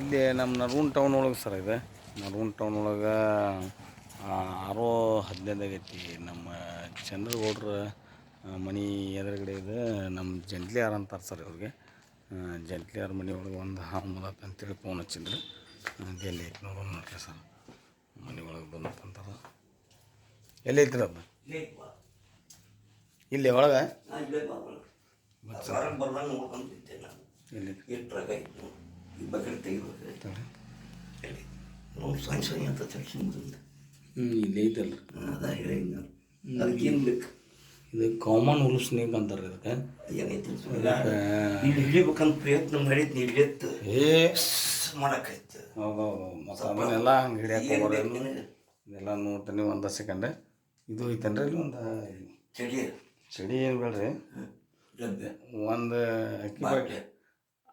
ಇಲ್ಲಿ ನಮ್ಮ ನರೂನ್ ಟೌನ್ ಒಳಗೆ ಸರ್ ಇದೆ. ನರೂನ್ ಟೌನ್ ಒಳಗೆ ಆರೋ ಹದಿನೈದಾಗೈತಿ ನಮ್ಮ ಚಂದ್ರಗೌಡ್ರ ಮನೆ ಎದುರುಗಡೆ ಇದೆ ನಮ್ಮ ಜಂಟ್ಲಿಯಾರ್ ಅಂತಾರೆ ಸರ್ ಇವ್ರಿಗೆ. ಜಂಟ್ಲಿಯಾರ್ ಮನೆ ಒಳಗೆ ಒಂದು ಹಾವು ಮಲತ್ ಅಂತೇಳಿ ಫೋನ್ ಹಚ್ಚಿದ್ರು. ಎಲ್ಲಿ ಐತಿ ನೋಡೋಣ ನೋಡ್ರಿ ಸರ್. ಮನೆ ಒಳಗೆ ಬಂದಂತಾರೆ ಎಲ್ಲಿ ಐತ್ರಿ ಅದು? ಇಲ್ಲಿ ಒಳಗೆ? ಎಲ್ಲಿ ಬಕೆಟ್ ತೆಗಿಬೇಕು ಹೇಳಿ. ಸಣ್ಣ ಸಣ್ಣ ಅಂತ ತಕ್ಷಣ ಹ್ಞೂ ಇಲ್ಲಿ ಐತಲ್ಲ ಅದ ಹೇಳಿ ನಾನು ಅದಕ್ಕೇನು ಬೇಕು? ಇದು ಕಾಮನ್ ಉಲ್ ಸ್ನೇಕ್ ಅಂತಾರೆ ಇದಕ್ಕೆ. ಏನೈತಿ ಇಲ್ಲಿ ಹಿಡಿಬೇಕಂತ ಪ್ರಯತ್ನ ಮಾಡಿದ್ನಿ ಹಿಡಿಯತ್ತು. ಏ. ಮಾಡಕ್ಕೈತೆ ಮತ್ತು ಅದನ್ನೆಲ್ಲ ಹಂಗೆ ಹಿಡಿಯಕ್ಕೆ ಇದೆಲ್ಲ ನೋಡ್ತೀನಿ ಒಂದು ಸೆಕೆಂಡ್ ಇದು ಐತನ್ರಿ ಇಲ್ಲಿ ಒಂದು ಚಡಿ ಚಡಿ ಏನು ಬೇಡ್ರಿ? ಗದ್ದೆ ಒಂದು ಅಕ್ಕಿ ಪ್ಯಾಕೆಟ್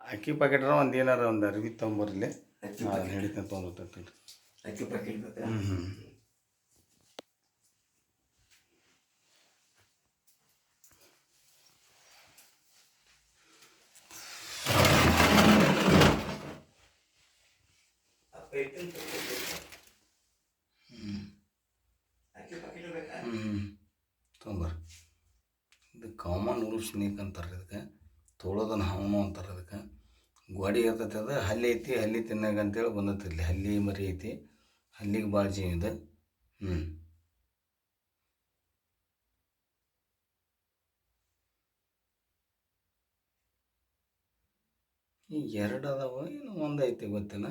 ಅಕ್ಕಿ ಪ್ಯಾಕೆಟ್ರ ಒಂದು ಏನಾರ ಒಂದು ಅರ್ವಿ ತೊಗೊಂಬರ್ಲಿ. ಅಕ್ಕಿ ಅಕ್ಕಿ ಪ್ಯಾಕೆಟ್ ಹ್ಞೂ ಅಕ್ಕಿ ಪ್ಯಾಕೆಟ್ ಬೇಕಾ? ಹ್ಞೂ ತೊಗೊಂಬರ್ರಿ. ಇದು ಕಾಮನ್ ರೂಲ್ಸ್ ಸ್ನೇಕ್ ಅಂತಾರೆ ಇದಕ್ಕೆ. ತೋಳೋದನ್ನು ಹಾವನು ಅಂತಾರೆ ಗೋಡಿ ಇರ್ತೈತೆ ಅದು. ಹಲ್ಲಿ ಐತಿ, ಹಲ್ಲಿ ತಿನ್ನಾಗ ಅಂತೇಳಿ ಬಂದೈತಿ ಇಲ್ಲಿ. ಹಲ್ಲಿ ಮರಿ ಐತಿ. ಹಲ್ಲಿಗೆ ಭಾಳ ಜೀವ ಇದೆ. ಹ್ಞೂ ಈ ಎರಡು ಅದಾವ, ಏನು ಒಂದು ಐತಿ ಗೊತ್ತಿಲ್ಲ.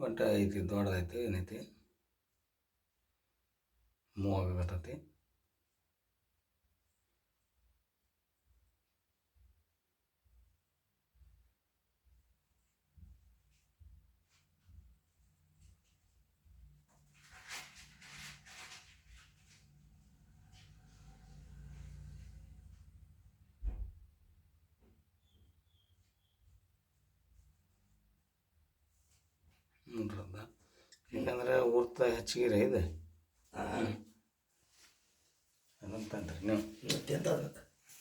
ಬಟ್ ಐತಿ ದೊಡ್ಡದೈತಿ ಏನೈತಿ. ಮೂವ್ ಅದ. ಯಾಕಂದ್ರೆ ಊರ್ತ ಹೆಚ್ಚಿಗೆ ಇದೆ. ಅದಂತಂದ್ರಿ ನೀವು.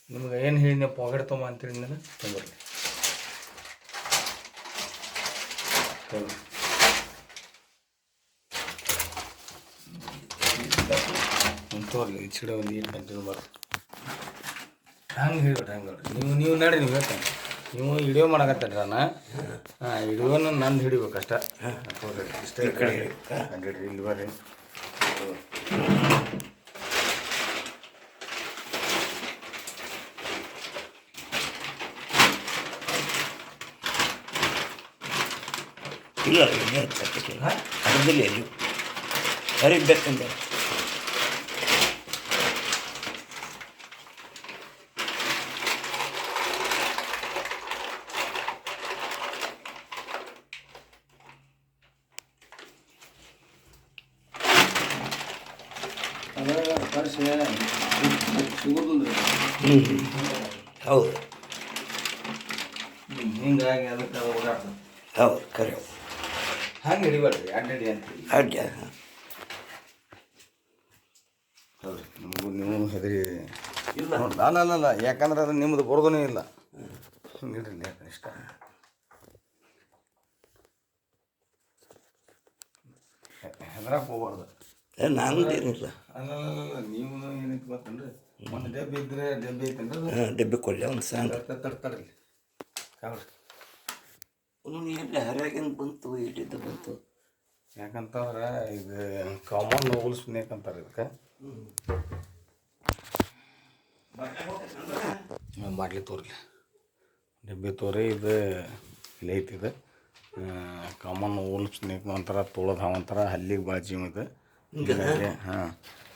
ನಿಮ್ಗೆ ಏನು ಹೇಳಿ ನೀವು ಪಾಕೆಟ್ ತೊಗೊಂಬ ಅಂತೀರಿ ನಾನು ತೊಗೊಳ್ರಿ. ತಗೊಳ್ಳಿ ಒಂದು ತೋರ್ಲಿ ಈ ಚಿಡ ಒಂದು ಏನು ಕಂಟಿನ್ಯೂ ಮಾಡಿ ಹಂಗೆ ಹೇಳ್ಬೇಡ್ರಿ ಹಂಗೆ ನೀವು ನೀವು ನಾಡಿ ನೀವು ಹೇಳ್ತೇನೆ. ನೀವು ವಿಡಿಯೋ ಮಾಡಕತ್ತೀರಿ ನಾನು ಹಾಂ ವಿಡಿಯೋನ ನಂದು ಹಿಡಿಬೇಕಷ್ಟ ತೋರಿ ಇಷ್ಟೇ ಕಡೆ. ಹಂಗೆ ಇಲ್ಲಿ ಬರ್ರಿ. ಇಲ್ಲ ಅದ್ರಲ್ಲಿ ಹಚ್ಚಕ್ಕಿಲ್ಲ ಸರಿ ಬೇಕಂದ್ರೆ ಹ್ಞೂ ಹೌದು ಹಿಂಗಾಗಿ ಅದಕ್ಕೆ ಅದು ಓಡಾಡ್ತದೆ ಹೌದು ಕರೆ. ಹಂಗೆ ಹಿಡಿಬೇಡ್ರಿ ಅಡ್ಡ ಹಿಡಿ ಅಂತ ಅಡ್ಡ. ಹೌದು ನಿಮಗೂ ನೀವು ಹೆದರಿ. ಇಲ್ಲ. ನಾನು ಅಲ್ಲ ಅಲ್ಲ ಅಲ್ಲ ಯಾಕಂದ್ರೆ ಅದು ನಿಮ್ಮದು ಬರೋದನೇ ಇಲ್ಲ. ಹಿಂಗೆ ಹಿಡ್ರಿ ಯಾಕೆ ಇಷ್ಟ. ಹೆದರಕ್ಕೆ ಹೋಗ್ಬಾರ್ದು. ನಂದೇನಿಲ್ಲ. ಅಲ್ಲ ನೀವು ಏನೈತಿ ಗೊತ್ತೇನ್ರಿ ಒಂದು ಡಬ್ಬಿ ಇದ್ರೆ ಡಬ್ಬಿ? ಹಾಂ ಡಬ್ಬಿ ಕೊಡಲಿ ಒಂದು ಸಾಂಗ್. ಕಾವ್ರಿ ಎಲ್ಲಿ ಹರಿಯಾಗಿಂದ ಬಂತು ಇಲ್ಲಿಂದ ಬಂತು. ಯಾಕಂತಂದ್ರೆ ಇದು ಕಾಮನ್ ನೋಬಲ್ ಸ್ನೇಕ್ ಅಂತಾರೆ ಇದಕ್ಕೆ ಬಾಟ್ಲಿ ತೋರ್ಲಿ. ಡಬ್ಬಿ ತೋರಿ ಇದು ಇಲ್ಲಿ ಐತಿ ಇದು. ಕಾಮನ್ ಓಲ್ಸ್ ಸ್ನೇಕ್ ಅಂತಾರ ತೋಳದ ಹಾವಂತಾರ ಹಲ್ಲಿಗೆ ಭಾಳ ಜೀವ ಇದು ಹಾಂ.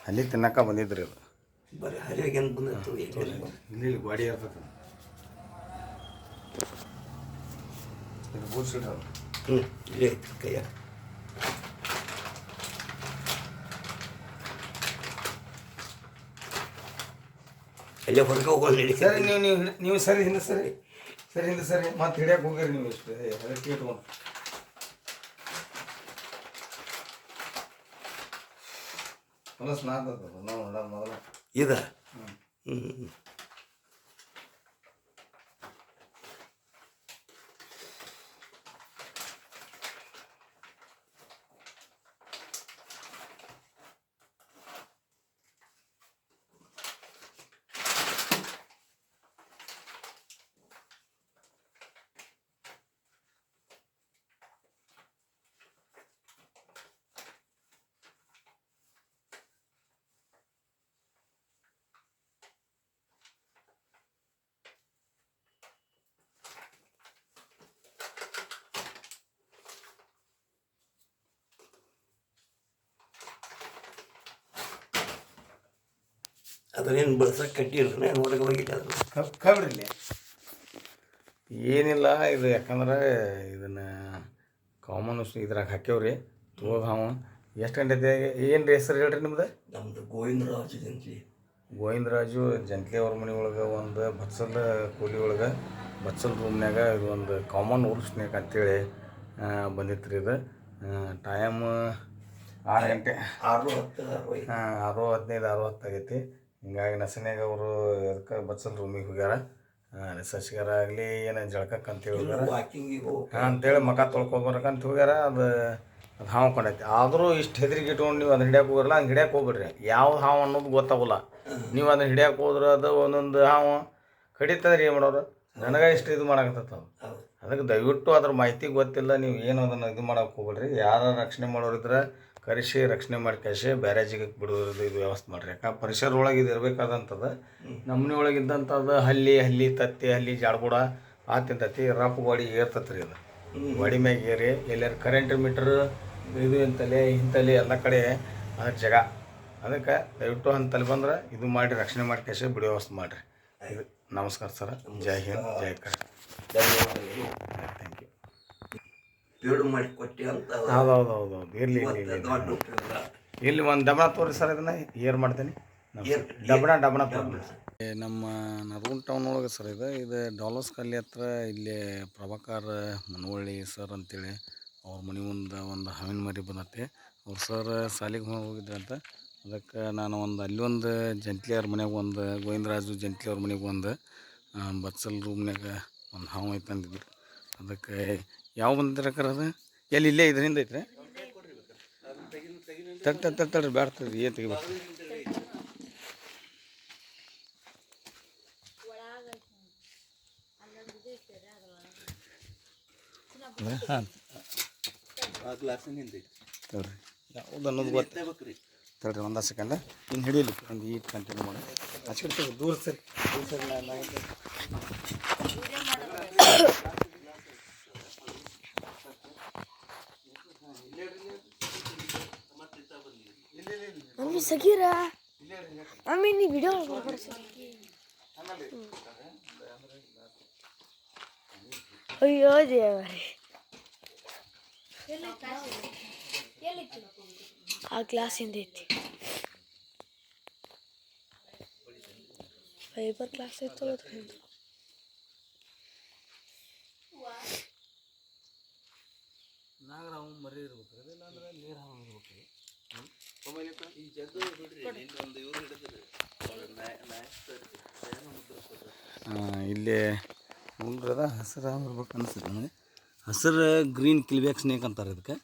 ಹಲ್ಲಿ ತಿನ್ನಕ ಬಂದಿದ್ರಿ ಅದು. ಬರೀ ಹರಿಯಾಗಿಂದ ಬಂದಿತ್ತು ಇಲ್ಲಿ. ಇಲ್ಲಿ ಗಾಡಿ ಇರ್ತದೆ. ಇದು ಅದು. ಹ್ಞೂ ಇಲ್ಲೇ ಕೈಯ ಅಲ್ಲೇ ಹೊರಗೆ ಹೋಗೋದು ಸರಿ ನೀವು ನೀವು ನೀವು ಸರಿ ಹಿಂದೆ ಸರಿ. ಸರಿ ಹಿಂದೆ ಸರಿ. ಮತ್ತೆ ಹಿಡಿಯಕ್ಕೆ ಹೋಗಿರಿ ನೀವು ಇಷ್ಟು ಅದಕ್ಕೆ ಇಟ್ಕೊಂಡು ಹೊಲಸ್ ನಾದದ ನಾವು ಮೊದಲ ಇದ? ಹ್ಞೂ ಅದನ್ನೇನು ಬೆಳ್ಸಕ್ಕೆ ಕಟ್ಟಿರ್ತಾನೆ ನೋಡಕ್ಕೆ ಹೋಗಿದ್ದೆ ಅದನ್ನ ಕಬ್ಬಿಡ್ಲಿ. ಏನಿಲ್ಲ ಇದು ಯಾಕಂದ್ರೆ ಇದನ್ನ ಕಾಮನ್ ಇದ್ರಾಗ ಹಾಕ್ಯವ್ರಿ ತಗೋಗ ಹಾವ. ಎಷ್ಟು ಗಂಟೆ ಏನು ರೀ ಹೆಸರು ಹೇಳ್ರಿ ನಿಮ್ದು? ನಮ್ಮದು ಗೋವಿಂದರಾಜ್ ಗೋವಿಂದ ಗೋವಿಂದರಾಜು ಜಂತ್ಲಿ ಅವ್ರ ಮನೆ ಒಳಗೆ ಒಂದು ಬತ್ಸಲ್ ಕೂಲಿ ಒಳಗೆ ಬತ್ಸಲ್ ರೂಮ್ನಾಗ ಇದು ಒಂದು ಕಾಮನ್ ರೂಲ್ಸ್ನ್ಯಾಗ ಅಂತೇಳಿ ಬಂದಿತ್ತು ರೀ ಇದು. ಟೈಮ್ ಆರು ಗಂಟೆ. ಆರು ಹತ್ತು ಆರು ಹದಿನೈದು ಆರು ಹತ್ತಾಗೈತಿ ಹಿಂಗಾಗಿ ನಸನ್ಯಾಗ ಅವರು ಅದಕ್ಕೆ ಬಚ್ಚಲ್ ರೂಮಿಗೆ ಹೋಗ್ಯಾರ. ರಿಸರ್ಚ್ಗಾರ ಆಗಲಿ ಏನು ಜಳ್ಕಕ್ಕೆ ಹೋಗಿ ಹಾಂ ಅಂತೇಳಿ ಮಕ ಅಂತ ಹೋಗ್ಯಾರ. ಅದು ಅದು ಹಾವು ಕೊಂಡೈತಿ. ಆದರೂ ಇಷ್ಟು ಹೆದರಿಗೆ ಇಟ್ಕೊಂಡು ನೀವು ಅದನ್ನ ಹಿಡಿಯಕ್ಕೆ ಹೋಗಿರಲ್ಲ ಹಂಗೆ ಹಿಡಿಯಕ್ಕೆ ಹೋಗ್ಬಿಡ್ರಿ. ಯಾವ ಹಾವು ಅನ್ನೋದು ಗೊತ್ತಾಗಲ್ಲ. ನೀವು ಅದನ್ನ ಹಿಡಿಯಕ್ಕೆ ಹೋದ್ರೆ ಅದು ಒಂದೊಂದು ಹಾವು ಕಡಿತದ್ರಿ ಏನು ಮಾಡೋರು? ನನಗೆ ಇಷ್ಟು ಇದು ಮಾಡಕತ್ತ ಹೌದು. ಅದಕ್ಕೆ ದಯವಿಟ್ಟು ಅದ್ರ ಮಾಹಿತಿ ಗೊತ್ತಿಲ್ಲ ನೀವು ಏನು ಅದನ್ನು ಇದು ಮಾಡಕ್ಕೆ ಹೋಗ್ಬೇಡ್ರಿ. ಯಾರು ರಕ್ಷಣೆ ಮಾಡೋರಿದ್ರೆ ಕರೆಸಿ, ರಕ್ಷಣೆ ಮಾಡಿ ಕಳಿಸಿ ಬೇರೆ ಜಾಗಕ್ಕೆ ಬಿಡೋದು ಇದು ವ್ಯವಸ್ಥೆ ಮಾಡಿರಿ. ಯಾಕೆ ಪರಿಸರ ಒಳಗೆ ಇದು ಇರಬೇಕಾದಂಥದ್ದು, ನಮ್ಮನೆ ಒಳಗೆ ಇದ್ದಂಥದ್ದು ಹಲ್ಲಿ ಹಲ್ಲಿ, ತತ್ತಿ, ಹಲ್ಲಿ ಜಾಡ್ಬುಡ ಆ ತಿಂತತಿ ಗಾಡಿ ಏರ್ತತ್ರಿ ರೀ ಅದು ಗಾಡಿ ಮ್ಯಾಗ ಏರಿ, ಎಲ್ಲಾರು ಕರೆಂಟ್ ಮೀಟ್ರ್ ಇದು ಇಂತಲೆ ಇಂತಲೆ ಎಲ್ಲ ಕಡೆ ಜಾಗ. ಅದಕ್ಕೆ ದಯವಿಟ್ಟು ಅಂತಲ್ಲಿ ಬಂದ್ರೆ ಇದು ಮಾಡಿ ರಕ್ಷಣೆ ಮಾಡಿ ಕಳಿಸಿ ಬಿಡೋ ವ್ಯವಸ್ಥೆ ಮಾಡಿರಿ. ಇದು ನಮಸ್ಕಾರ ಸರ್. ಜೈ ಹಿಂದ್, ಜೈ ಕರ್ನಾಟಕ. ಮಾಡಿ ಕೊಟ್ಟಿ ಅಂತ ಹೌದು ಹೌದು ಹೌದು ಹೌದು ಇರಲಿ ಇರಲಿ. ದೊಡ್ಡ ಉಪಯೋಗ ಇಲ್ಲಿ ಒಂದು ಡಬಣ ತೋರಿ ಸರ್ ಇದನ್ನ. ಏರ್ ಮಾಡ್ತೀನಿ. ಡಬಣ ಡಬಣ ತೋರಿ ನಮ್ಮ ನರಗುಂಡ್ ಟೌನ್ ಒಳಗೆ ಸರ್ ಇದು. ಇದು ಡಾಲರ್ಸ್ ಕಲ್ಲಿ ಹತ್ರ ಇಲ್ಲಿ ಪ್ರಭಾಕರ್ ಮನವಳ್ಳಿ ಸರ್ ಅಂತೇಳಿ ಅವ್ರ ಮನೆ ಮುಂದೆ ಒಂದು ಹಾವಿನ ಮರಿ ಬಂದತ್ತೆ ಅವ್ರು ಸರ್ ಸಾಲಿಗೆ ಹೋಗಿದ್ರು ಅಂತ. ಅದಕ್ಕೆ ನಾನು ಒಂದು ಅಲ್ಲಿ ಒಂದು ಜಂಟ್ಲಿ ಅವ್ರ ಮನೆಗೆ ಒಂದು ಗೋವಿಂದರಾಜು ಜಂಟ್ಲಿ ಅವ್ರ ಮನೆಗೆ ಒಂದು ಬತ್ಸಲ್ ಬಚ್ಚಲ್ ರೂಮ್ನಾಗ ಒಂದು ಹಾವು ಐತೆ ಅಂದಿದ್ರು ಅದಕ್ಕೆ ಯಾವ ಬಂದಿರಕ್ಕಾರ ಅದು? ಎಲ್ಲಿ ಇಲ್ಲೇ ಇದರಿಂದ ಐತ್ರಿ ತಟ್ ತಟ್ ತಟ್ ತಡ್ರಿ ಬ್ಯಾಡ ತಡ್ರಿ ಏನು ತೆಗಿಬೇಕು? ಹಾಂ. ತಡ್ರಿ. ಯಾವ್ದು ಅನ್ನೋದು ರೀ ತಡ್ರಿ ಒಂದು ಸೆಕೆಂಡ ಇನ್ನು ಹಿಡೀಲಿ ಒಂದು ಈಟ್ ಕಂಟಿನ್ಯೂ ಮಾಡಿ ಹಚ್ಚಿಡ್ತೀವಿ ದೂರ ಸರಿ ದೂರ ಸರಿ. ಮಮ್ಮಿ ಸಗೀರ ಅಮ್ಮಿ ನೀ ವಿಡಿಯೋ ಅಯ್ಯೋ ದೇವರೇ ಆ ಕ್ಲಾಸಿಂದ ಐತಿ ಫೈಬರ್ ಕ್ಲಾಸ್ ಐತಲ್ಲ ಅದ್ರಿಂದ ನಾಗರಾವ್ ಮರಿ ಇರ್ಬೇಕು ಹಾವು ಇರ್ಬೇಕು ಇಲ್ಲಿ ನೋಡ್ರಿ ಹಸಿರ ಇರ್ಬೇಕು ಅನಿಸ್ತದೆ ನನಗೆ ಹಸಿರು ಗ್ರೀನ್ ಕಿಲ್ಬ್ಯಾಕ್ ಸ್ನೇಕ್ ಅಂತಾರೆ ಇದಕ್ಕೆ.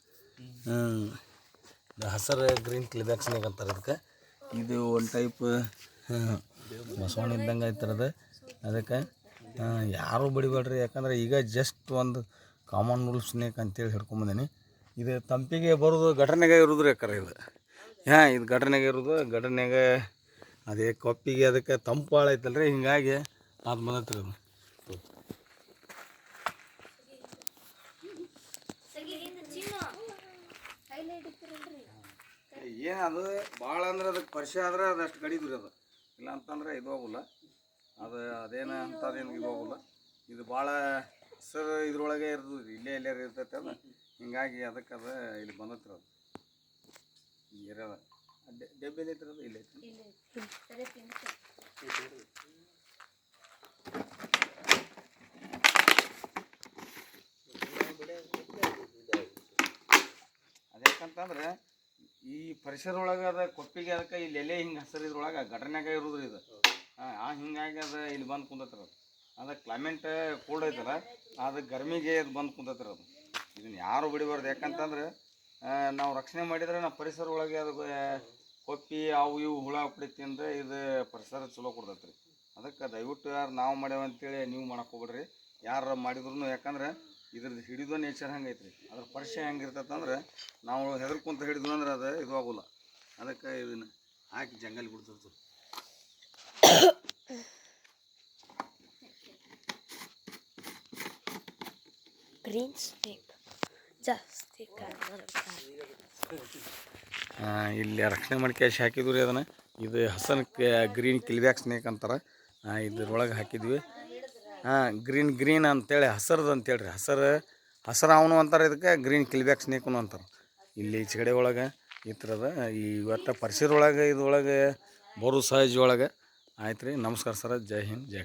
ಹಸಿರು ಗ್ರೀನ್ ಕಿಲ್ಬ್ಯಾಕ್ ಸ್ನೇಕ್ ಅಂತಾರೆ ಇದಕ್ಕೆ. ಇದು ಒಂದು ಟೈಪ್ ಬಸವಣ್ಣ ಇದ್ದಂಗೆ ಐತಿರದ ಅದಕ್ಕೆ ಯಾರೂ ಬಡಿಬೇಡ್ರಿ. ಯಾಕಂದ್ರೆ ಈಗ ಜಸ್ಟ್ ಒಂದು ಕಾಮನ್ ರೂಲ್ ಸ್ನೇಕ್ ಅಂತೇಳಿ ಹಿಡ್ಕೊಂಬಂದೀನಿ ಇದು ತಂಪಿಗೆ ಬರೋದು ಘಟನೆಗೆ ಇರೋದು ರೀ ಅಕ್ಕಾರ ಇದು. ಹಾಂ, ಇದು ಘಟನೆಗೆ ಇರೋದು ಘಟನೆಗ ಅದೇ ಕೊಪ್ಪಿಗೆ ಅದಕ್ಕೆ ತಂಪು ಭಾಳ ಐತಲ್ರಿ ಹಿಂಗಾಗಿ ಅದು ಬಂದತ್ರಿ ಅದು ಏನು ಅದು? ಭಾಳ ಅಂದ್ರೆ ಅದಕ್ಕೆ ಪರಿಚಯ ಆದ್ರೆ ಅದಷ್ಟು ಕಡಿದ್ರಿ ಅದು. ಇಲ್ಲ ಅಂತಂದ್ರೆ ಇದು ಹೋಗಲ್ಲ. ಅದು ಅದೇನು ಅಂಥದ್ದೇನು ಇದು ಹೋಗಲ್ಲ. ಇದು ಭಾಳ ಸರ್ ಇದ್ರೊಳಗೆ ಇರ್ತದೆ ರೀ ಇಲ್ಲೇ ಇಲ್ಲೇ ಇರ್ತೈತೆ ಅದು. ಹಿಂಗಾಗಿ ಅದಕ್ಕೆ ಅದು ಇಲ್ಲಿ ಬಂದತ್ರಿ ಅದು. ಏರಿಯಾದ ಡೆಬ್ಬಿ ಇಲ್ಲಿ ಐತಿ ಅದ್ಯಾಕಂತಂದ್ರೆ ಈ ಪರಿಸರ ಒಳಗೆ ಅದ ಕೊಪ್ಪಿಗೆ ಅದಕ್ಕೆ ಇಲ್ಲಿ ಎಲೆ ಹಿಂಗೆ ಹಸಿರು ಇದ್ರೊಳಗೆ ಘಟನೆಗ ಇರೋದ್ರಿ ಇದು. ಹಾಂ ಆ ಹಿಂಗಾಗಿ ಅದು ಇಲ್ಲಿ ಬಂದು ಕುಂದತ್ರ ಅದು. ಅದು ಕ್ಲೈಮೇಟ್ ಕೋಲ್ಡ್ ಐತಲ್ಲ ಅದು ಗರ್ಮಿಗೆ ಅದು ಬಂದು ಕುಂದತ್ರ ಅದು. ಇದನ್ನ ಯಾರು ಬಿಡಬಾರ್ದು? ಯಾಕಂತಂದ್ರೆ ನಾವು ರಕ್ಷಣೆ ಮಾಡಿದ್ರೆ ನಮ್ಮ ಪರಿಸರ ಒಳಗೆ ಅದು ಕೊಪ್ಪಿ, ಅವು ಇವು ಹುಳ ಹುಪ್ಪಡಿ ತಿಂದ್ರೆ ಇದು ಪರಿಸರ ಚಲೋ ಕೊಡ್ತೈತೆ ರೀ ಅದಕ್ಕೆ ದಯವಿಟ್ಟು ಯಾರು ನಾವು ಮಾಡ್ಯಾವ ಅಂತೇಳಿ ನೀವು ಮಾಡಕ್ಕೆ ಹೋಗ್ಬೇಡ್ರಿ. ಯಾರು ಮಾಡಿದ್ರು ಯಾಕಂದ್ರೆ ಇದ್ರದ್ದು ಹಿಡಿದು ನೇಚರ್ ಹಂಗೆ ಐತ್ರಿ. ಅದ್ರ ಪರಿಚಯ ಹೆಂಗೆ ಇರ್ತೈತಂದ್ರೆ ನಾವು ಹೆದರ್ಕೊಂತ ಹಿಡಿದ್ವಿ ಅಂದ್ರೆ ಅದು ಇದು ಆಗೋಲ್ಲ. ಅದಕ್ಕೆ ಇದನ್ನು ಹಾಕಿ ಜಂಗಲ್ ಬಿಡ್ತಿರ್ತದೆ ಸ್ನೇಕ್ ಜಾಸ್ತಿ ಇಲ್ಲಿ ರಕ್ಷಣೆ ಮಾಡಿ ಹಾಕಿದ್ರು ರೀ ಅದನ್ನು? ಇದು ಹಸನ್ ಗ್ರೀನ್ ಕಿಲ್ಬ್ಯಾಕ್ ಸ್ನೇಕ್ ಅಂತಾರೆ. ಇದ್ರೊಳಗೆ ಹಾಕಿದ್ವಿ. ಹಾಂ ಗ್ರೀನ್ ಗ್ರೀನ್ ಅಂತೇಳಿ ಹಸರ್ದು ಅಂತೇಳಿ ರೀ ಹಸರು ಹಸರು ಅವನು ಅಂತಾರೆ ಇದಕ್ಕೆ, ಗ್ರೀನ್ ಕಿಲ್ಬ್ಯಾಕ್ ಸ್ನೇಕನು ಅಂತಾರೆ. ಇಲ್ಲಿ ಚಿಗಡೆ ಒಳಗೆ ಈ ಥರದ ಈ ಇವತ್ತು ಪರಿಸರ ಒಳಗೆ ಇದ್ರೊಳಗೆ ಬರೋ ಸಹಜ ಒಳಗೆ. ಆಯ್ತು ರೀ ನಮಸ್ಕಾರ ಸರ. ಜೈ ಹಿಂದ್, ಜೈ